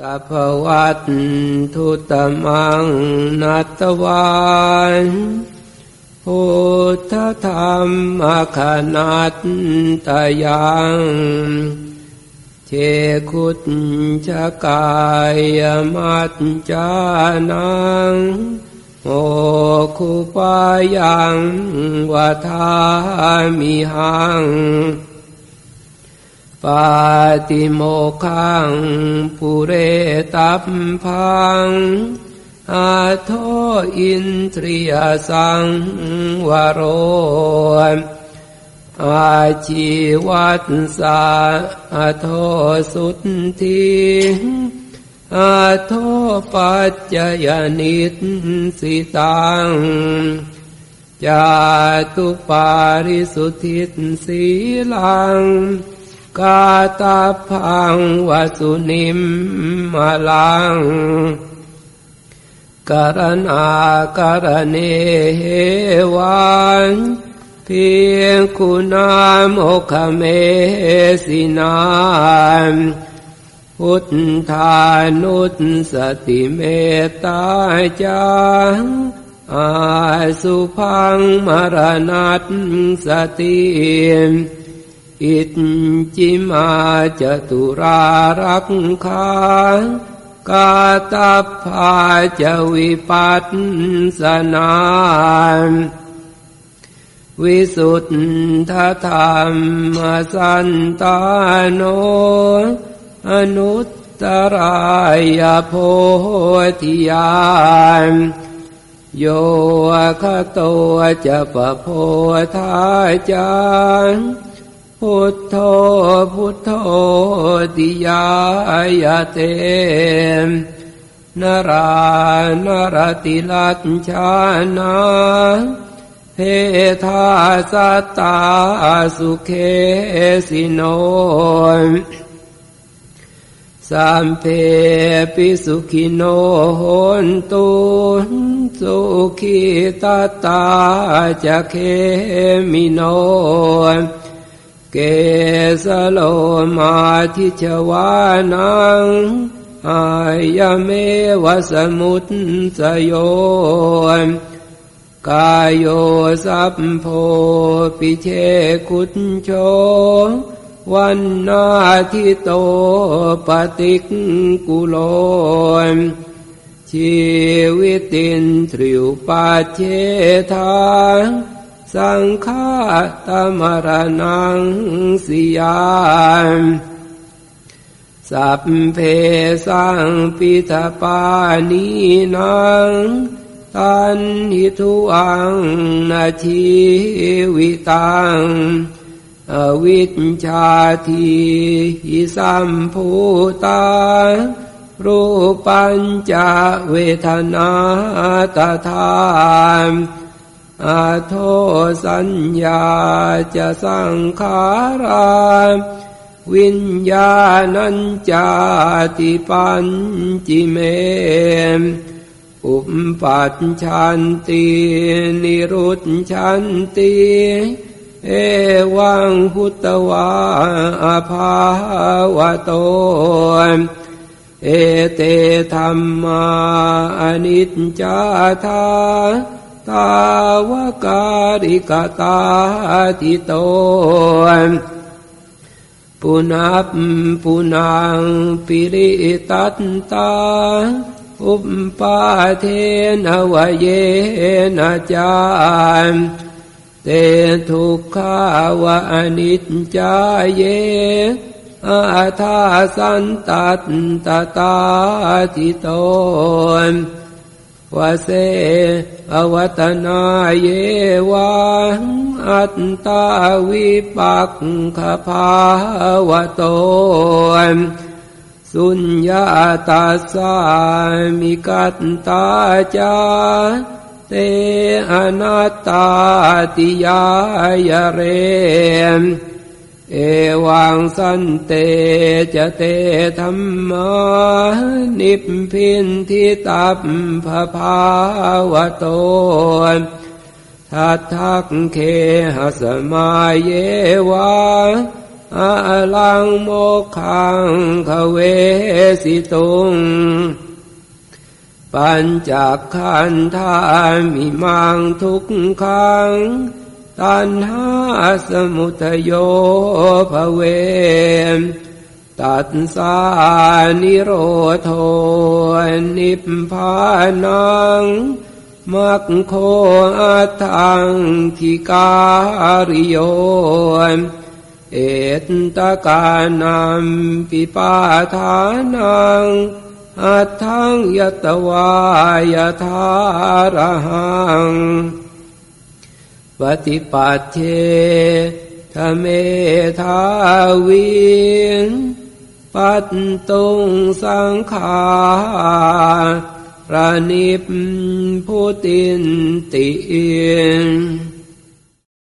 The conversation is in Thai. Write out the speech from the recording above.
สัพพวัตทุตมังนัตวานพุทธธรรมขนัตตยังเชคุตชะกายมัจจานังโอคุปายังวัฏามิหัง ปาติโมขังปุเรตัพพังอาโทอินทรียสังวโรอาชีวัตสาอาโทสุทธิอาโทปัจจยนิสสิตังจาตุปาริสุทธิสีลัง กาตาพังวสุนิมมาลังกรณากรเนเหวันเพียงคุณามอกเมสินามพุทธานุสสติเมตตาจังอาสุพังมรณัตสติ อิจิมาจตุรารักขากาตาภาจวิปัสสนามวิสุทธธรรมสันตาโน อนุตตรายโพธิยานโยคโตจะปะโพธาจาร พุทโธพุทโธติยายเตนรานรติลัตชานาเพทาสตาสุเคสิโนสัมเพปิสุขิโนโหนตุสุขิตาตาจะเคมิโน เกสโลมาทิชวานังอายเมวสมุตสโยกายโยสัพโพปิเชคุตโช วันนาทิโตปฏิกุโลชีวิตินทริวปัจเจทาง สังฆาตมรณังสิยามสัพเพสังปิตาปานีนังตันหิทุอังนาชีวิตังอวิชชาทีหิสัมภูตารูปัญจเวทนาตถาม อาโทสัญญาจะสังขาราวิญญาณัญจาติปัญจิเม อุปปัชชันตินิรุตชันติ เอวังพุตวาอภาวะโต เอเตธรรมาอนิจจาธา ตาวการิกตาติโตปุนับปุนังปิริตัตตาอุปปาเทนวเยนะจามเตทุกขาวะอนิจจาเยอาทาสันตัตตตาติโต วเสอวัตนาเยวาอัตตาวิปักขภาวโตสุญญาตาสามิกัตตาจาเตอนัตตาติยายเรม เอวังสันเตจะเตธรรมานิพพินทิตัพพภาวะโตทัตทักเคหสมาเยวาอาลังโมขังขเวสิตุง ปัญจขันธามิมังทุกขัง ตัณหาสมุทโยภเวมตัสสานิโรโทนิพพานังมัคโคอัตังทิการิโยเอตตะกานัมปิปาทานังอัตถังยตวายทารหัง ปฏิปัติเทธเมธาวินปัตตุงสังขาระนิพพุตินติน